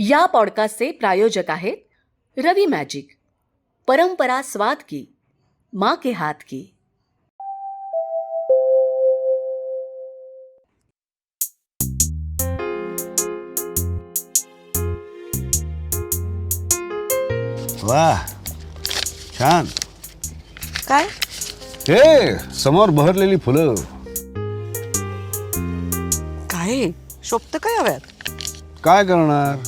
या पॉडकास्टचे प्रायोजक आहेत रवी मॅजिक. परंपरा स्वाद की माँ के हाथ की. वाह छान. काय? हे समोर बहरलेली फुलं. काय? शोभत काय हव्यात? काय करणार?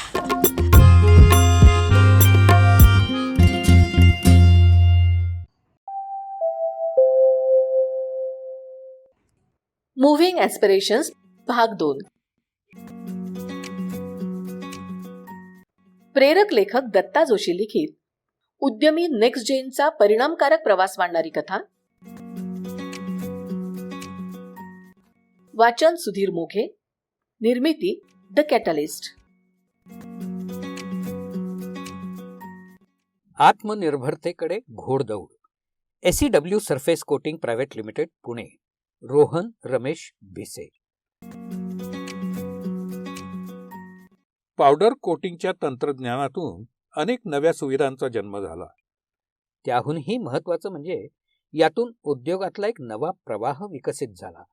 मुव्हिंग ॲस्पिरेशन्स भाग दोन. प्रेरक लेखक दत्ता जोशी लिखित. उद्यमी नेक्स्ट जेनचा परिणामकारक प्रवास मांडणारी कथा. वाचन सुधीर मोघे. निर्मिती द कॅटलिस्ट आत्मनिर्भरतेकडे घोडदौड. ACW surface coating private limited Pune. Rohan Ramesh Bhise. Powder कोटिंगच्या तंत्रज्ञानातून अनेक नव्या सुविधांचा जन्म झाला. त्याहूनही महत्वाचं म्हणजे यातून उद्योगातला एक नवा प्रवाह विकसित झाला.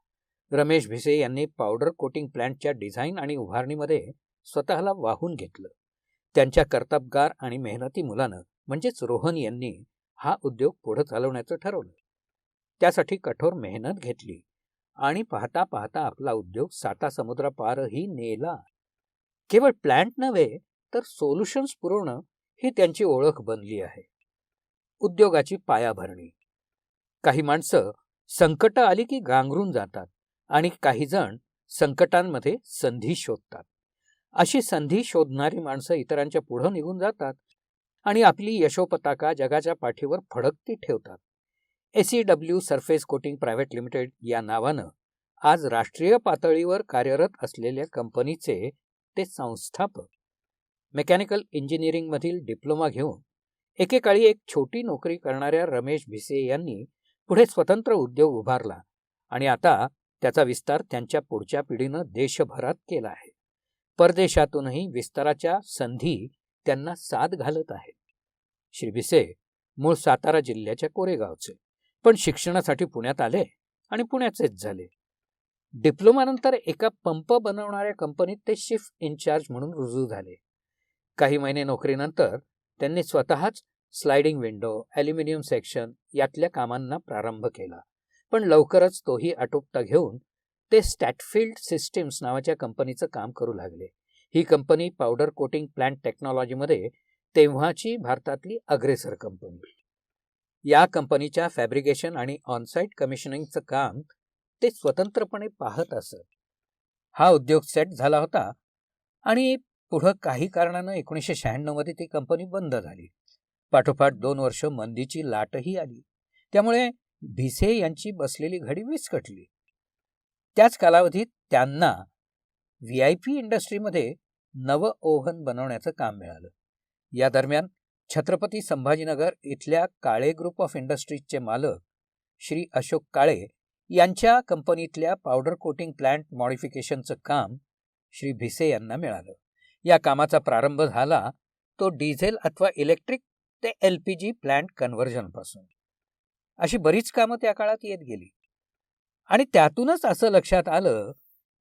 रमेश भिसे यांनी पावडर कोटिंग प्लॅन्टच्या डिझाईन आणि उभारणीमध्ये स्वतःला वाहून घेतलं. त्यांच्या कर्तबगार आणि मेहनती मुलानं म्हणजेच रोहन यांनी हा उद्योग पुढे चालवण्याचं ठरवलं. त्यासाठी कठोर मेहनत घेतली. आणि पाहता पाहता आपला उद्योग साता समुद्रापारही नेला. केवळ प्लॅन्ट नव्हे तर सोल्युशन्स पुरवणं ही त्यांची ओळख बनली आहे. उद्योगाची पायाभरणी. काही माणसं संकट आली की गांगरून जातात आणि काही जण संकटांमध्ये संधी शोधतात. अशी संधी शोधणारी माणसं इतरांच्या पुढं निघून जातात आणि आपली यशोपताका जगाच्या पाठीवर फडकती ठेवतात. ACW surface coating private limited या नावानं आज राष्ट्रीय पातळीवर कार्यरत असलेल्या कंपनीचे ते संस्थापक. मेकॅनिकल इंजिनिअरिंगमधील डिप्लोमा घेऊन एकेकाळी एक छोटी नोकरी करणाऱ्या रमेश भिसे यांनी पुढे स्वतंत्र उद्योग उभारला आणि आता त्याचा विस्तार त्यांच्या पुढच्या पिढीनं देशभरात केला आहे. परदेशातूनही विस्ताराच्या संधी त्यांना साथ घालत आहेत. श्री भिसे मूळ सातारा जिल्ह्याच्या कोरेगावचे. पण शिक्षणासाठी पुण्यात आले आणि पुण्याचेच झाले. डिप्लोमानंतर एका पंप बनवणाऱ्या कंपनीत ते शिफ्ट इन्चार्ज म्हणून रुजू झाले. काही महिने नोकरीनंतर त्यांनी स्वतःच स्लायडिंग विंडो ॲल्युमिनियम सेक्शन यातल्या कामांना प्रारंभ केला. पण लवकरच तोही आटोपता घेऊन ते स्टॅटफिल्ड सिस्टीम्स नावाच्या कंपनीचं काम करू लागले. ही कंपनी पावडर कोटिंग प्लांट टेक्नॉलॉजीमध्ये तेव्हाची भारतातली अग्रेसर कंपनी. या कंपनीच्या फॅब्रिकेशन आणि ऑनसाईट कमिशनिंगचं काम ते स्वतंत्रपणे पाहत असत. हा उद्योग सेट झाला होता आणि पुढं काही कारणानं एकोणीसशे शहाण्णवमध्ये ती कंपनी बंद झाली. पाठोपाठ दोन वर्ष मंदीची लाटही आली. त्यामुळे भिसे यांची बसलेली घडी विस्कटली. त्याच कालावधीत त्यांना व्ही आय पी इंडस्ट्रीमध्ये नवं ओव्हन बनवण्याचं काम मिळालं. या दरम्यान छत्रपती संभाजीनगर इथल्या काळे ग्रुप ऑफ इंडस्ट्रीजचे मालक श्री अशोक काळे यांच्या कंपनीतल्या पावडर कोटिंग प्लांट मॉडिफिकेशनचं काम श्री भिसे यांना मिळालं. या कामाचा प्रारंभ झाला तो डिझेल अथवा इलेक्ट्रिक ते एल पी जी प्लांट कन्व्हर्जनपासून. अशी बरीच कामं त्या काळात येत गेली. आणि त्यातूनच असं लक्षात आलं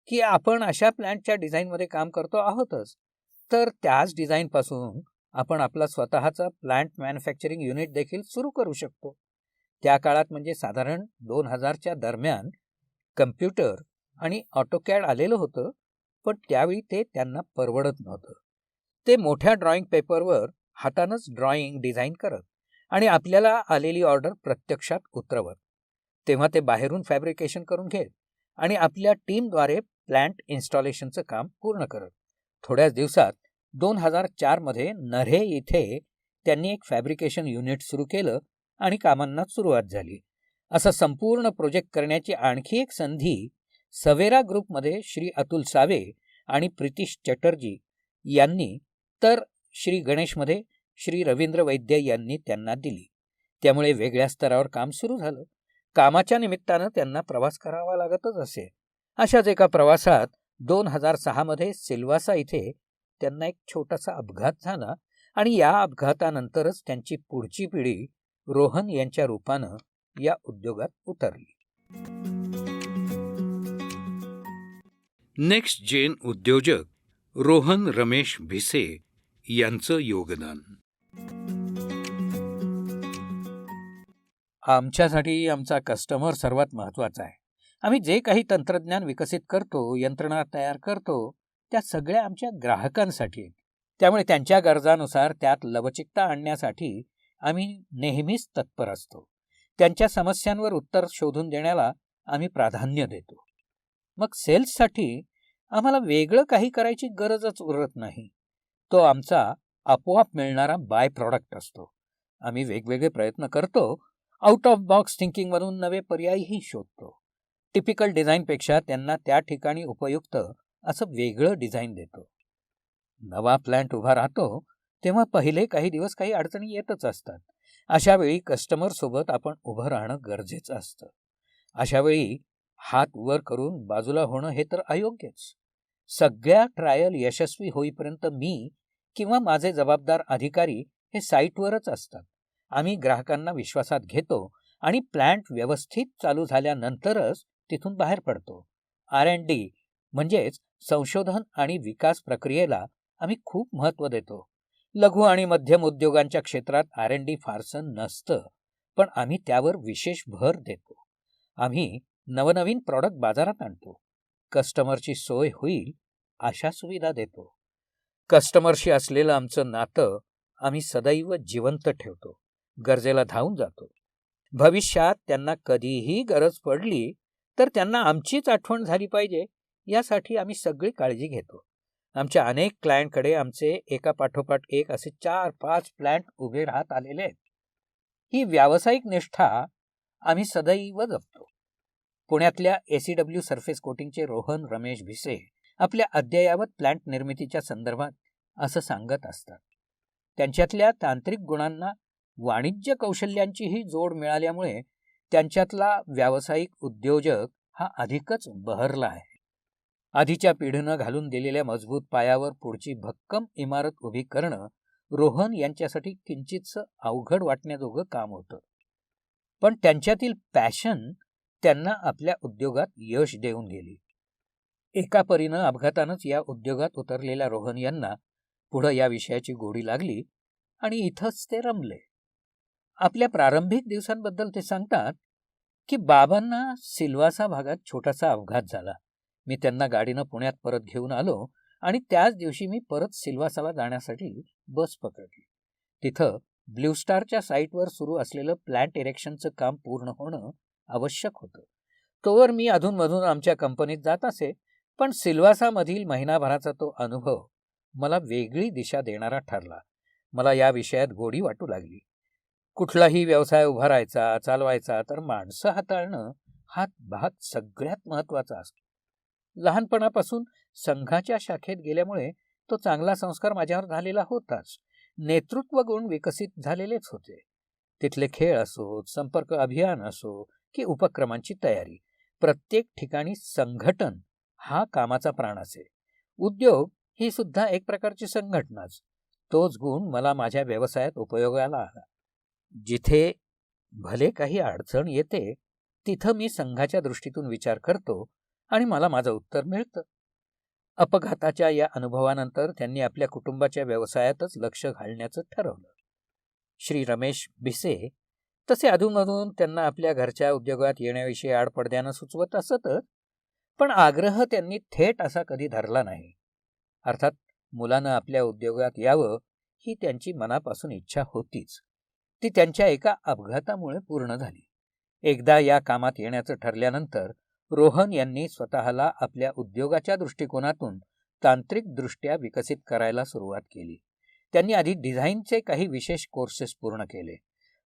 की आपण अशा प्लॅन्टच्या डिझाईनमध्ये काम करतो आहोतच. तर त्याच डिझाईनपासून आपण आपला स्वतःचा प्लांट मॅन्युफॅक्चरिंग युनिट देखील सुरू करू शकतो. त्या काळात म्हणजे साधारण दोन हजारच्या दरम्यान कम्प्युटर आणि ऑटोकॅड आलेलं होतं पण त्यावेळी ते त्यांना परवडत नव्हतं. ते मोठ्या ड्रॉइंग पेपरवर हातानंच ड्रॉइंग डिझाईन करत आणि आपल्याला आलेली ऑर्डर प्रत्यक्षात उतरवत. तेव्हा ते बाहेरून फॅब्रिकेशन करून घेत आणि आपल्या टीमद्वारे प्लॅन्ट इन्स्टॉलेशनचं काम पूर्ण करत. थोड्याच दिवसात दोन हजार चारमध्ये नऱ्हे इथे त्यांनी एक फॅब्रिकेशन युनिट सुरू केलं आणि कामांना सुरुवात झाली. असा संपूर्ण प्रोजेक्ट करण्याची आणखी एक संधी सवेरा ग्रुपमध्ये श्री अतुल सावे आणि प्रितिश चटर्जी यांनी तर श्री गणेशमध्ये श्री रवींद्र वैद्य यांनी त्यांना दिली. त्यामुळे वेगळ्या स्तरावर काम सुरू झालं. कामाच्या निमित्तानं त्यांना प्रवास करावा लागतच असे. अशाच एका प्रवासात दोन हजार सहामध्ये सिल्वासा इथे त्यांना एक छोटासा अपघात झाला आणि या अपघातानंतरच त्यांची पुढची पिढी रोहन यांच्या रूपानं या उद्योगात उतरली. नेक्स्ट जेन उद्योजक रोहन रमेश भिसे यांचं योगदान. आमच्यासाठी आमचा कस्टमर सर्वात महत्त्वाचा आहे. आम्ही जे काही तंत्रज्ञान विकसित करतो यंत्रणा तयार करतो त्या सगळ्या आमच्या ग्राहकांसाठी आहेत. त्यामुळे त्यांच्या गरजानुसार त्यात लवचिकता आणण्यासाठी आम्ही नेहमीच तत्पर असतो. त्यांच्या समस्यांवर उत्तर शोधून देण्याला आम्ही प्राधान्य देतो. मग सेल्ससाठी आम्हाला वेगळं काही करायची गरजच उरत नाही. तो आमचा आपोआप मिळणारा बाय प्रॉडक्ट असतो. आम्ही वेगवेगळे प्रयत्न करतो. आउट ऑफ बॉक्स थिंकिंगमधून नवे पर्यायही शोधतो. टिपिकल डिझाईनपेक्षा त्यांना त्या ठिकाणी उपयुक्त असं वेगळं डिझाईन देतो. नवा प्लॅन्ट उभा राहतो तेव्हा पहिले काही दिवस काही अडचणी येतच असतात. अशा वेळी कस्टमर सोबत आपण उभं राहणं गरजेचं असतं. अशा वेळी हात वर करून बाजूला होणं हे तर अयोग्यच. सगळ्या ट्रायल यशस्वी होईपर्यंत मी किंवा माझे जबाबदार अधिकारी हे साईटवरच असतात. आम्ही ग्राहकांना विश्वासात घेतो आणि प्लॅन्ट व्यवस्थित चालू झाल्यानंतरच तिथून बाहेर पडतो. आर अँड डी म्हणजेच संशोधन आणि विकास प्रक्रियेला आम्ही खूप महत्त्व देतो. लघु आणि मध्यम उद्योगांच्या क्षेत्रात आर एन डी फारसं नसतं पण आम्ही त्यावर विशेष भर देतो. आम्ही नवनवीन प्रॉडक्ट बाजारात आणतो. कस्टमरची सोय होईल अशा सुविधा देतो. कस्टमरशी असलेलं आमचं नातं आम्ही सदैव जिवंत ठेवतो गरजेला धावून जातो. भविष्यात त्यांना कधीही गरज पडली तर त्यांना आमचीच आठवण झाली पाहिजे. यासाठी आम्ही सगळी काळजी घेतो. आमच्या अनेक क्लायंटकडे आमचे एका पाठोपाठ एक असे चार पाच प्लॅन्ट उभे राहत आलेले आहेत. ही व्यावसायिक निष्ठा आम्ही सदैव जपतो. पुण्यातल्या एसीडब्ल्यू सरफेस कोटिंगचे रोहन रमेश भिसे आपल्या अद्ययावत प्लॅन्ट निर्मितीच्या संदर्भात असं सांगत असतात. त्यांच्यातल्या तांत्रिक गुणांना वाणिज्य कौशल्यांचीही जोड मिळाल्यामुळे त्यांच्यातला व्यावसायिक उद्योजक हा अधिकच बहरला आहे. आधीच्या पिढीनं घालून दिलेल्या मजबूत पायावर पुढची भक्कम इमारत उभी करणं रोहन यांच्यासाठी किंचितसं अवघड वाटण्याजोगं काम होतं. पण त्यांच्यातील पॅशन त्यांना आपल्या उद्योगात यश देऊन गेली. एका परीनं अपघातानंच या उद्योगात उतरलेल्या रोहन यांना पुढं या विषयाची गोडी लागली आणि इथंच ते रमले. आपल्या प्रारंभिक दिवसांबद्दल ते सांगतात की बाबांना सिल्वासा भागात छोटासा अपघात झाला. मी त्यांना गाडीनं पुण्यात परत घेऊन आलो आणि त्याच दिवशी मी परत सिल्वासाला जाण्यासाठी बस पकडली. तिथं ब्ल्यू स्टारच्या साईटवर सुरू असलेलं प्लॅन्ट इरेक्शनचं काम पूर्ण होणं आवश्यक होतं. तोवर मी अधूनमधून आमच्या कंपनीत जात असे पण सिल्वासामधील महिनाभराचा तो अनुभव मला वेगळी दिशा देणारा ठरला. मला या विषयात गोडी वाटू लागली. कुठलाही व्यवसाय उभारायचा चालवायचा तर माणसं हाताळणं हा भाग सगळ्यात महत्त्वाचा असतो. लहानपणापासून संघाच्या शाखेत गेल्यामुळे तो चांगला संस्कार माझ्यावर झालेला होताच. नेतृत्व गुण विकसित झालेलेच होते. तिथले खेळ असो संपर्क अभियान असो की उपक्रमांची तयारी. प्रत्येक ठिकाणी संघटन हा कामाचा प्राण असे. उद्योग ही सुद्धा एक प्रकारची संघटनाच. तोच गुण मला माझ्या व्यवसायात उपयोगाला आला. जिथे भले काही अडचण येते तिथं मी संघाच्या दृष्टीतून विचार करतो आणि मला माझं उत्तर मिळतं. अपघाताच्या या अनुभवानंतर त्यांनी आपल्या कुटुंबाच्या व्यवसायातच लक्ष घालण्याचं ठरवलं. श्री रमेश भिसे तसे अधूनमधून त्यांना आपल्या घरच्या उद्योगात येण्याविषयी आडपडद्यानं सुचवत असतच पण आग्रह त्यांनी थेट असा कधी धरला नाही. अर्थात मुलानं आपल्या उद्योगात यावं ही त्यांची मनापासून इच्छा होतीच. ती त्यांच्या एका अपघातामुळे पूर्ण झाली. एकदा या कामात येण्याचं ठरल्यानंतर रोहन यांनी स्वतःला आपल्या उद्योगाच्या दृष्टिकोनातून तांत्रिकदृष्ट्या विकसित करायला सुरुवात केली. त्यांनी आधी डिझाईनचे काही विशेष कोर्सेस पूर्ण केले.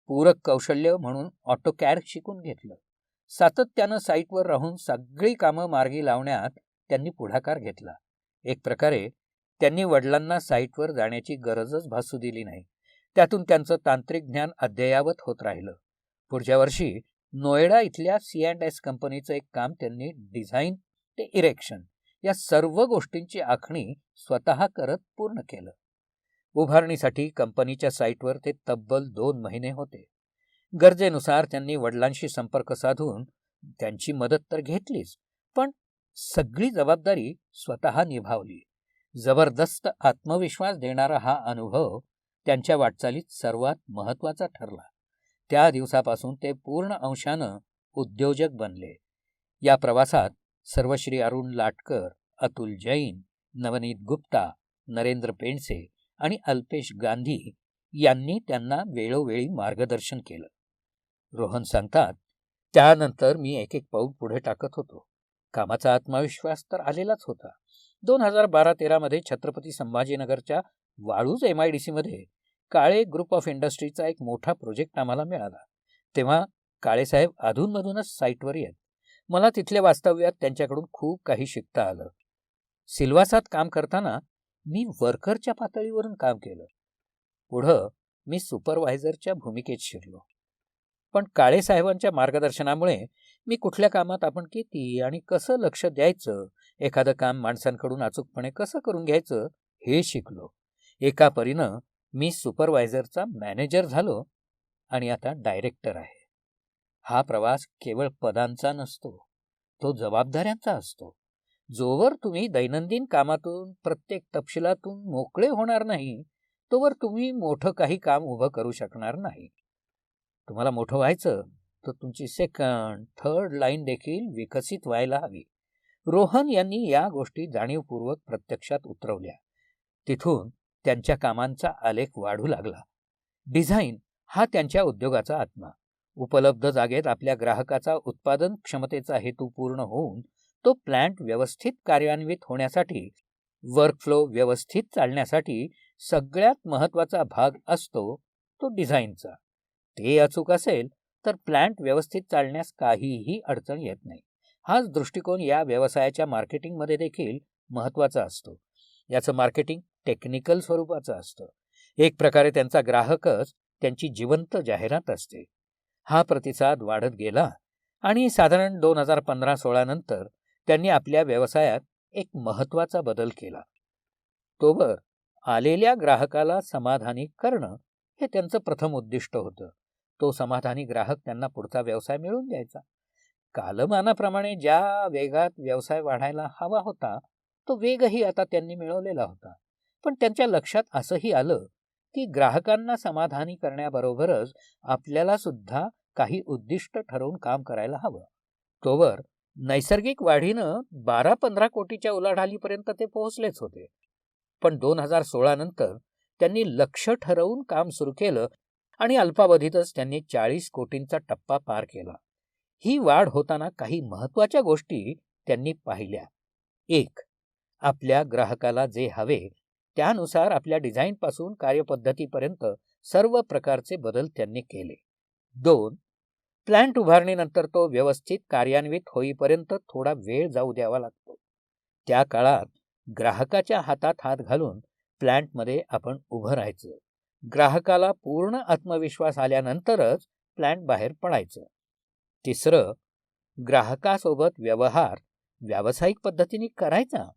पूरक कौशल्य म्हणून ऑटोकॅड शिकून घेतलं. सातत्यानं साईटवर राहून सगळी कामं मार्गी लावण्यात त्यांनी पुढाकार घेतला. एक प्रकारे त्यांनी वडिलांना साईटवर जाण्याची गरजच भासू दिली नाही. त्यातून त्यांचं तांत्रिक ज्ञान अद्ययावत होत राहिलं. पुढच्या वर्षी नोएडा इथल्या सी अँड एस कंपनीचं एक काम त्यांनी डिझाईन ते इरेक्शन या सर्व गोष्टींची आखणी स्वतः करत पूर्ण केलं. उभारणीसाठी कंपनीच्या साईटवर ते तब्बल दोन महिने होते. गरजेनुसार त्यांनी वडिलांशी संपर्क साधून त्यांची मदत तर घेतलीच पण सगळी जबाबदारी स्वतः निभावली. जबरदस्त आत्मविश्वास देणारा हा अनुभव त्यांच्या वाटचालीत सर्वात महत्त्वाचा ठरला. त्या दिवसापासून ते पूर्ण अंशानं उद्योजक बनले. या प्रवासात सर्वश्री अरुण लाटकर अतुल जैन नवनीत गुप्ता नरेंद्र पेंडसे आणि अल्पेश गांधी यांनी त्यांना वेळोवेळी मार्गदर्शन केलं. रोहन सांगतात त्यानंतर मी एक एक पाऊल पुढे टाकत होतो. कामाचा आत्मविश्वास तर आलेलाच होता. दोन हजार बारा तेरामध्ये छत्रपती संभाजीनगरच्या वाळूज एम आय डी सीमध्ये काळे ग्रुप ऑफ इंडस्ट्रीचा एक मोठा प्रोजेक्ट आम्हाला मिळाला. तेव्हा काळेसाहेब अधूनमधूनच साईटवर येत. मला तिथल्या वास्तव्यात त्यांच्याकडून खूप काही शिकता आलं. सिल्वासात काम करताना मी वर्करच्या पातळीवरून काम केलं. पुढं मी सुपरवायझरच्या भूमिकेत शिरलो. पण काळेसाहेबांच्या मार्गदर्शनामुळे मी कुठल्या कामात आपण किती आणि कसं लक्ष द्यायचं एखादं काम माणसांकडून अचूकपणे कसं करून घ्यायचं हे शिकलो. एका परीनं मी सुपरवायझरचा मॅनेजर झालो आणि आता डायरेक्टर आहे. हा प्रवास केवळ पदांचा नसतो तो जबाबदाऱ्यांचा असतो. जोवर तुम्ही दैनंदिन कामातून प्रत्येक तपशिलातून मोकळे होणार नाही तोवर तुम्ही मोठं काही काम उभं करू शकणार नाही. तुम्हाला मोठं व्हायचं तर तुमची सेकंड थर्ड लाईन देखील विकसित व्हायला हवी. रोहन यांनी या गोष्टी जाणीवपूर्वक प्रत्यक्षात उतरवल्या. तिथून त्यांच्या कामांचा आलेख वाढू लागला. डिझाईन हा त्यांच्या उद्योगाचा आत्मा. उपलब्ध जागेत आपल्या ग्राहकाचा उत्पादन क्षमतेचा हेतू पूर्ण होऊन तो प्लांट व्यवस्थित कार्यान्वित होण्यासाठी वर्कफ्लो व्यवस्थित चालण्यासाठी सगळ्यात महत्त्वाचा भाग असतो तो डिझाईनचा. ते अचूक असेल तर प्लांट व्यवस्थित चालण्यास काहीही अडचण येत नाही. हाच दृष्टिकोन या व्यवसायाच्या मार्केटिंगमध्ये देखील महत्त्वाचा असतो. याचं मार्केटिंग टेक्निकल स्वरूपाचं असतं. एक प्रकारे त्यांचा ग्राहकच त्यांची जिवंत जाहिरात असते. हा प्रतिसाद वाढत गेला आणि साधारण दोन हजार पंधरा सोळा नंतर त्यांनी आपल्या व्यवसायात एक महत्त्वाचा बदल केला. तोवर आलेल्या ग्राहकाला समाधानी करणं हे त्यांचं प्रथम उद्दिष्ट होतं. तो समाधानी ग्राहक त्यांना पुढचा व्यवसाय मिळवून द्यायचा. कालमानाप्रमाणे ज्या वेगात व्यवसाय वाढायला हवा होता तो वेगही आता त्यांनी मिळवलेला होता. पण त्यांच्या लक्षात असंही आलं की ग्राहकांना समाधानी करण्याबरोबरच आपल्याला सुद्धा काही उद्दिष्ट ठरवून काम करायला हवं. तोवर नैसर्गिक वाढीनं बारा पंधरा कोटीच्या उलाढालीपर्यंत ते पोहोचलेच होते. पण दोन हजार सोळा नंतर त्यांनी लक्ष ठरवून काम सुरू केलं आणि अल्पावधीतच त्यांनी चाळीस कोटींचा टप्पा पार केला. ही वाढ होताना काही महत्त्वाच्या गोष्टी त्यांनी पाहिल्या. एक आपल्या ग्राहकाला जे हवे त्यानुसार आपल्या डिझाईनपासून कार्यपद्धतीपर्यंत सर्व प्रकारचे बदल त्यांनी केले. दोन प्लांट उभारणीनंतर तो व्यवस्थित कार्यान्वित होईपर्यंत थोडा वेळ जाऊ द्यावा लागतो. त्या काळात ग्राहकाच्या हातात हात घालून प्लांटमध्ये आपण उभं राहायचं. ग्राहकाला पूर्ण आत्मविश्वास आल्यानंतरच प्लांट बाहेर पडायचं. तिसरं ग्राहकासोबत व्यवहार व्यावसायिक पद्धतीने करायचा.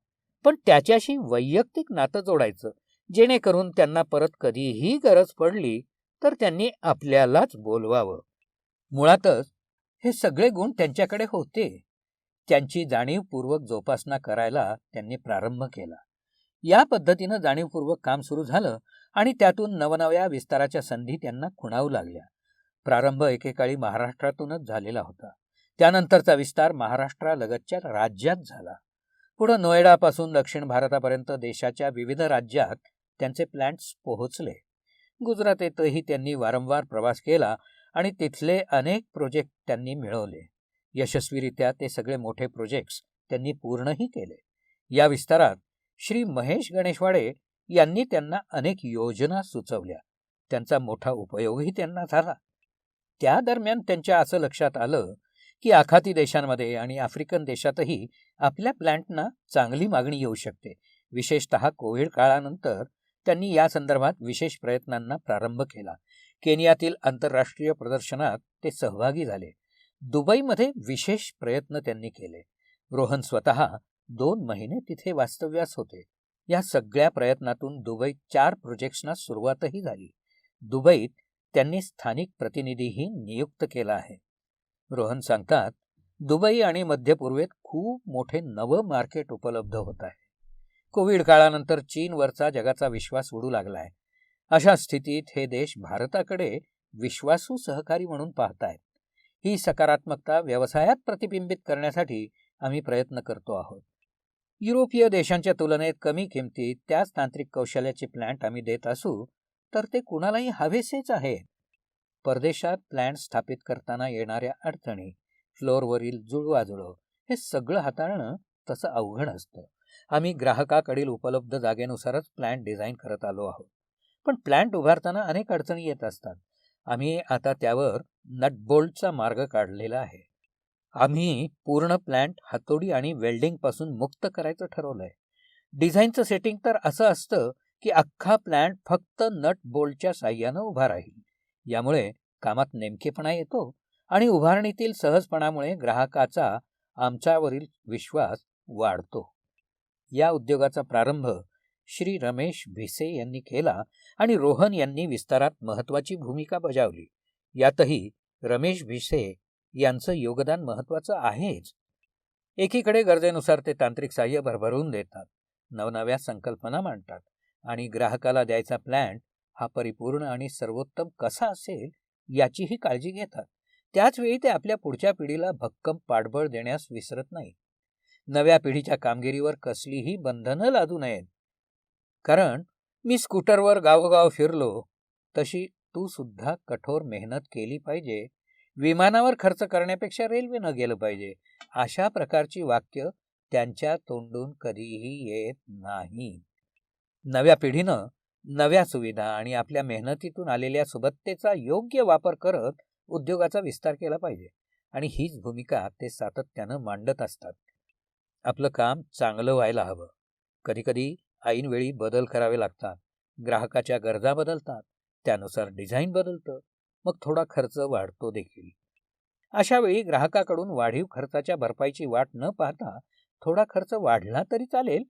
पण त्याच्याशी वैयक्तिक नातं जोडायचं. जेणेकरून त्यांना परत कधीही गरज पडली तर त्यांनी आपल्यालाच बोलवावं. मुळातच हे सगळे गुण त्यांच्याकडे होते. त्यांची जाणीवपूर्वक जोपासना करायला त्यांनी प्रारंभ केला. या पद्धतीनं जाणीवपूर्वक काम सुरू झालं आणि त्यातून नवनव्या विस्ताराच्या संधी त्यांना खुणावू लागल्या. प्रारंभ एकेकाळी महाराष्ट्रातूनच झालेला होता. त्यानंतरचा विस्तार महाराष्ट्रालगतच्या राज्यात झाला. पुढं नोएडापासून दक्षिण भारतापर्यंत देशाच्या विविध राज्यात त्यांचे प्लॅन्ट्स पोहोचले. गुजरातेतही त्यांनी वारंवार प्रवास केला आणि तिथले अनेक प्रोजेक्ट त्यांनी मिळवले. यशस्वीरित्या ते सगळे मोठे प्रोजेक्ट्स त्यांनी पूर्णही केले. या विस्तारात श्री महेश गणेशवाडे यांनी त्यांना अनेक योजना सुचवल्या. त्यांचा मोठा उपयोगही त्यांना झाला. त्या दरम्यान त्यांच्या असं लक्षात आलं की आखाती देशांमध्ये आणि आफ्रिकन देशातही आपल्या प्लॅन्टना चांगली मागणी येऊ शकते. विशेषतः कोविड काळानंतर त्यांनी या संदर्भात विशेष प्रयत्नांना प्रारंभ केला. केनियातील आंतरराष्ट्रीय प्रदर्शनात ते सहभागी झाले. दुबईमध्ये विशेष प्रयत्न त्यांनी केले. रोहन स्वतः दोन महिने तिथे वास्तव्यास होते. या सगळ्या प्रयत्नातून दुबईत चार प्रोजेक्ट्सना सुरुवातही झाली. दुबईत त्यांनी स्थानिक प्रतिनिधीही नियुक्त केला आहे. रोहन सांगतात दुबई आणि मध्य पूर्वेत खूप मोठे नवं मार्केट उपलब्ध होत आहे. कोविड काळानंतर चीनवरचा जगाचा विश्वास उडू लागलाय. अशा स्थितीत हे देश भारताकडे विश्वासू सहकारी म्हणून पाहतायत. ही सकारात्मकता व्यवसायात प्रतिबिंबित करण्यासाठी आम्ही प्रयत्न करतो आहोत. युरोपीय देशांच्या तुलनेत कमी किमतीत त्याच तांत्रिक कौशल्याचे प्लॅन्ट आम्ही देत असू तर ते कुणालाही हवेसेच आहेत परदेशात प्लॅन्ट स्थापित करताना येणाऱ्या अडचणी फ्लोअरवरील जुळवाजुळव हे सगळं हाताळणं तसं अवघड असतं. आम्ही ग्राहकाकडील उपलब्ध जागेनुसारच प्लॅन्ट डिझाईन करत आलो आहोत. पण प्लॅन्ट उभारताना अनेक अडचणी येत असतात. आम्ही आता त्यावर नटबोल्टचा मार्ग काढलेला आहे. आम्ही पूर्ण प्लॅन्ट हातोडी आणि वेल्डिंगपासून मुक्त करायचं ठरवलंय. डिझाईनचं सेटिंग तर असं असतं की अख्खा प्लॅन्ट फक्त नट बोल्टच्या साह्यानं उभा राहील. यामुळे कामात नेमकेपणा येतो आणि उभारणीतील सहजपणामुळे ग्राहकाचा आमच्यावरील विश्वास वाढतो. या उद्योगाचा प्रारंभ श्री रमेश भिसे यांनी केला आणि रोहन यांनी विस्तारात महत्त्वाची भूमिका बजावली. यातही रमेश भिसे यांचं योगदान महत्त्वाचं आहेच. एकीकडे गरजेनुसार ते तांत्रिक सहाय्य भरभरून देतात नवनव्या संकल्पना मांडतात आणि ग्राहकाला द्यायचा प्लॅन हा परिपूर्ण आणि सर्वोत्तम कसा असेल याचीही काळजी घेतात. त्याचवेळी ते आपल्या पुढच्या पिढीला भक्कम पाठबळ देण्यास विसरत नाहीत नव्या पिढीच्या कामगिरीवर कसलीही बंधनं लादू नयेत. कारण मी स्कूटरवर गावोगाव फिरलो तशी तू सुद्धा कठोर मेहनत केली पाहिजे. विमानावर खर्च करण्यापेक्षा रेल्वेनं गेलं पाहिजे. अशा प्रकारची वाक्य त्यांच्या तोंडून कधीही येत नाही नव्या पिढीनं नव्या सुविधा आणि आपल्या मेहनतीतून आलेल्या सुबत्तेचा योग्य वापर करत उद्योगाचा विस्तार केला पाहिजे. आणि हीच भूमिका ते सातत्यानं मांडत असतात. आपलं काम चांगलं व्हायला हवं. कधीकधी ऐनवेळी बदल करावे लागतात. ग्राहकाच्या गरजा बदलतात. त्यानुसार डिझाईन बदलतं. मग थोडा खर्च वाढतो देखील. अशा वेळी ग्राहकाकडून वाढीव खर्चाच्या भरपाईची वाट न पाहता थोडा खर्च वाढला तरी चालेल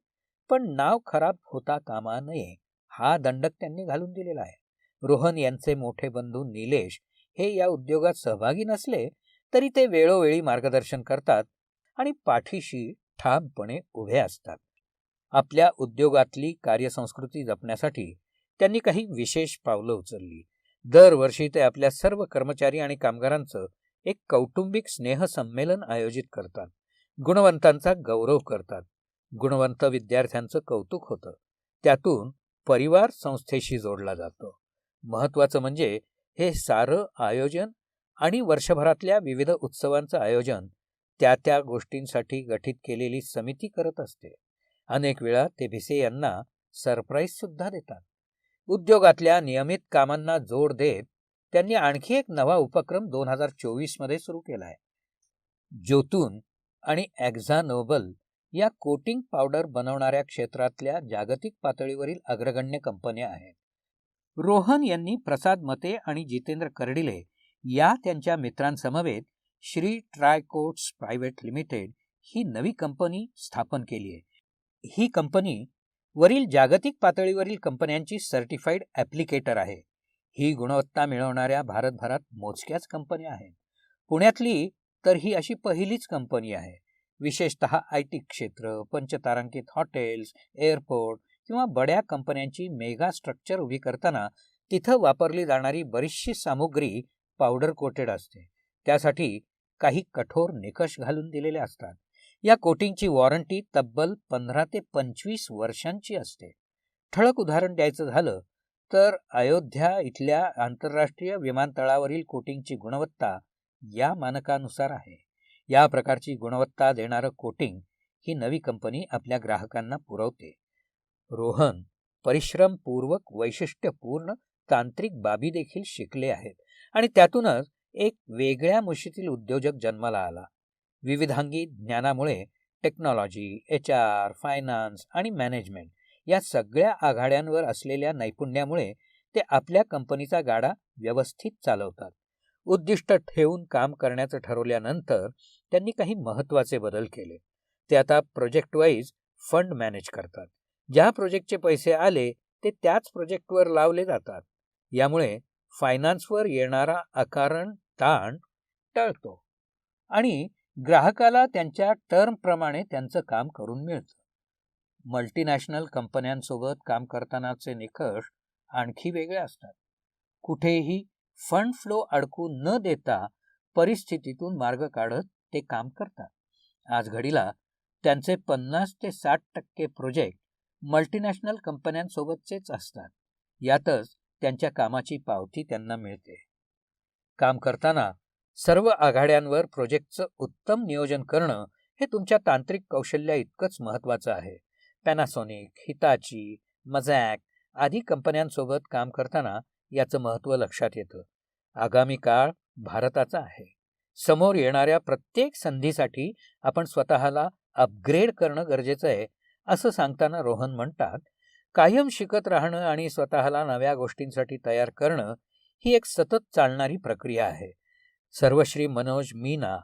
पण नाव खराब होता कामा नये. हा दंडक त्यांनी घालून दिलेला आहे. रोहन यांचे मोठे बंधू निलेश हे या उद्योगात सहभागी नसले तरी ते वेळोवेळी मार्गदर्शन करतात आणि पाठीशी ठामपणे उभे असतात. आपल्या उद्योगातली कार्यसंस्कृती जपण्यासाठी त्यांनी काही विशेष पावलं उचलली. दरवर्षी ते आपल्या सर्व कर्मचारी आणि कामगारांचं एक कौटुंबिक स्नेहसंमेलन आयोजित करतात. गुणवंतांचा गौरव करतात. गुणवंत विद्यार्थ्यांचं कौतुक होतं. त्यातून परिवार संस्थेशी जोडला जातो. महत्वाचं म्हणजे हे सारं आयोजन आणि वर्षभरातल्या विविध उत्सवांचं आयोजन त्या त्या गोष्टींसाठी गठीत केलेली समिती करत असते. अनेक वेळा ते भिसे यांना सरप्राईज सुद्धा देतात. उद्योगातल्या नियमित कामांना जोड देत त्यांनी आणखी एक नवा उपक्रम दोन हजार चोवीसमध्ये सुरू केला आहे ज्योतून आणि ॲक्झा नोबल या कोटिंग पावडर बनवणाऱ्या क्षेत्रातल्या जागतिक पातळीवरील अग्रगण्य कंपन्या आहेत. रोहन यांनी प्रसाद मते आणि जितेंद्र कर्डिले या त्यांच्या मित्रांसमवेत श्री ट्रायकोट्स प्रायव्हेट लिमिटेड ही नवी कंपनी स्थापन केली आहे. ही कंपनी वरील जागतिक पातळीवरील कंपन्यांची सर्टिफाईड ॲप्लिकेटर आहे. ही गुणवत्ता मिळवणाऱ्या भारतभरात मोजक्याच कंपन्या आहेत. पुण्यातली तर ही अशी पहिलीच कंपनी आहे. विशेषतः आय टी क्षेत्र पंचतारांकित हॉटेल्स एअरपोर्ट किंवा बड्या कंपन्यांची मेगा स्ट्रक्चर उभी करताना तिथं वापरली जाणारी बरीचशी सामुग्री पावडर कोटेड असते. त्यासाठी काही कठोर निकष घालून दिलेले असतात. या कोटिंगची वॉरंटी तब्बल पंधरा ते पंचवीस वर्षांची असते. ठळक उदाहरण द्यायचं झालं तर अयोध्या इथल्या आंतरराष्ट्रीय विमानतळावरील कोटिंगची गुणवत्ता या मानकानुसार आहे. या प्रकारची गुणवत्ता देणारं कोटिंग ही नवी कंपनी आपल्या ग्राहकांना पुरवते. रोहन परिश्रमपूर्वक वैशिष्ट्यपूर्ण तांत्रिक बाबी देखील शिकले आहेत आणि त्यातूनच एक वेगळ्या मुशीतील उद्योजक जन्माला आला. विविधांगी ज्ञानामुळे टेक्नॉलॉजी एच आर फायनान्स आणि मॅनेजमेंट या सगळ्या आघाड्यांवर असलेल्या नैपुण्यामुळे ते आपल्या कंपनीचा गाडा व्यवस्थित चालवतात. उद्दिष्ट ठेवून काम करण्याचं ठरवल्यानंतर त्यांनी काही महत्त्वाचे बदल केले. ते आता प्रोजेक्ट वाईज फंड मॅनेज करतात. ज्या प्रोजेक्टचे पैसे आले ते त्याच प्रोजेक्टवर लावले जातात. यामुळे फायनान्सवर येणारा अकारण ताण टळतो आणि ग्राहकाला त्यांच्या टर्मप्रमाणे त्यांचं काम करून मिळतं. मल्टीनॅशनल कंपन्यांसोबत काम करतानाचे निकष आणखी वेगळे असतात. कुठेही फंड फ्लो अडकू न देता परिस्थितीतून मार्ग काढत ते काम करतात. आज घडीला त्यांचे पन्नास ते साठ टक्के प्रोजेक्ट मल्टीनॅशनल कंपन्यांसोबतचेच असतात. यातच त्यांच्या कामाची पावती त्यांना मिळते. काम करताना सर्व आघाड्यांवर प्रोजेक्टचं उत्तम नियोजन करणं हे तुमच्या तांत्रिक कौशल्या इतकंच महत्त्वाचं आहे. पॅनासॉनिक हिताची मझॅक आदी कंपन्यांसोबत काम करताना याचं महत्त्व लक्षात येतं. आगामी काळ भारताचा आहे. समोर येणाऱ्या प्रत्येक संधीसाठी आपण स्वतःला अपग्रेड करणं गरजेचं आहे असं सांगताना रोहन म्हणतात कायम शिकत राहणं आणि स्वतःला नव्या गोष्टींसाठी तयार करणं ही एक सतत चालणारी प्रक्रिया आहे. सर्वश्री मनोज मीना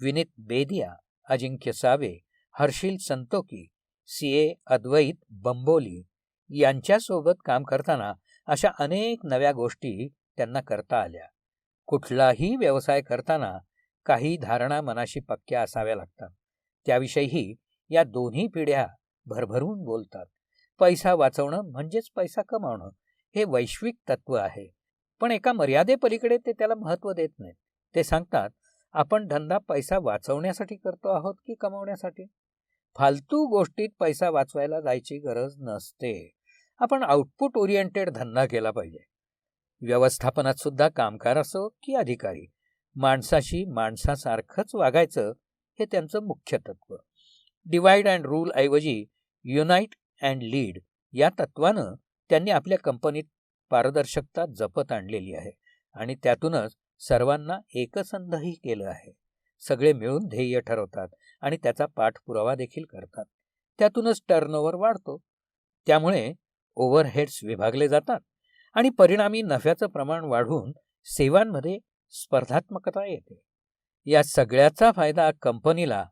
विनीत बेदिया अजिंक्य सावे हर्षिल संतोकी सी ए अद्वैत बंबोली यांच्यासोबत काम करताना अशा अनेक नव्या गोष्टी त्यांना करता आल्या. कुठलाही व्यवसाय करताना काही धारणा मनाशी पक्क्या असाव्या लागतात. त्याविषयीही या दोन्ही पिढ्या भरभरून बोलतात. पैसा वाचवणं म्हणजेच पैसा कमावणं हे वैश्विक तत्व आहे. पण एका मर्यादेपलीकडे ते त्याला महत्त्व देत नाहीत. ते सांगतात आपण धंदा पैसा वाचवण्यासाठी करतो आहोत की कमावण्यासाठी? फालतू गोष्टीत पैसा वाचवायला जायची गरज नसते. आपण आउटपुट ओरिएंटेड धंदा केला पाहिजे. व्यवस्थापनात सुद्धा कामगार असो की अधिकारी माणसाशी माणसासारखंच वागायचं हे त्यांचं मुख्य तत्व. डिवाइड अँड रूल ऐवजी युनाइट अँड लीड या तत्वानं त्यांनी आपल्या कंपनीत पारदर्शकता जपत आणलेली आहे आणि त्यातूनच सर्वांना एकसंधही केलं आहे. सगळे मिळून ध्येय ठरवतात आणि त्याचा पाठपुरावा देखील करतात. त्यातूनच टर्नओव्हर वाढतो. त्यामुळे ओव्हरहेड्स विभागले जातात आणि परिणामी नफ्याचं प्रमाण वाढून सेवांमध्ये स्पर्धात्मकता येते. या सगळ्याचा फायदा कंपनीला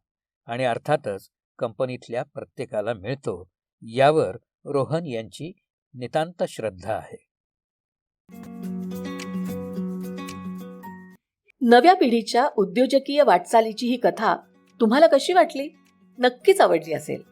आणि अर्थातच कंपनीतल्या प्रत्येकाला मिळतो यावर रोहन यांची नितांत श्रद्धा आहे. नव्या पिढीच्या उद्योजकीय वाटचालीची ही कथा तुम्हाला कशी वाटली? नक्कीच आवडली असेल.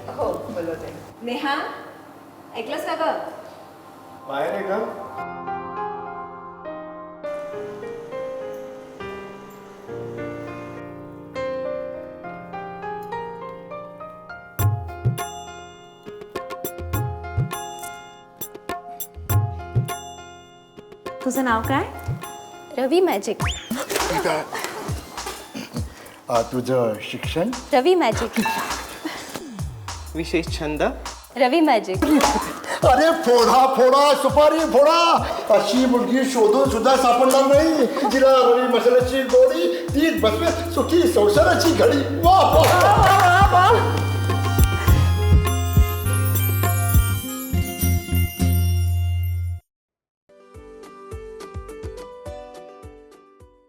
हो बोलवते. नेहा ऐकलंस का ग? बाहेर आहे का तुझं नाव काय? रवी मॅजिक ठीक आहे. आ, तुझं शिक्षण? रवी मॅजिक विशेष छंद? रवी मॅजिक अरे फोडा फोडा सुपारी फोडा. अशी मुलगी शोधून सुद्धा सापडणार नाही. तिला रवी मसाल्याची गोडी ती बसवे सुखी संसाराची घडी. वा वा, वा, वा, वा.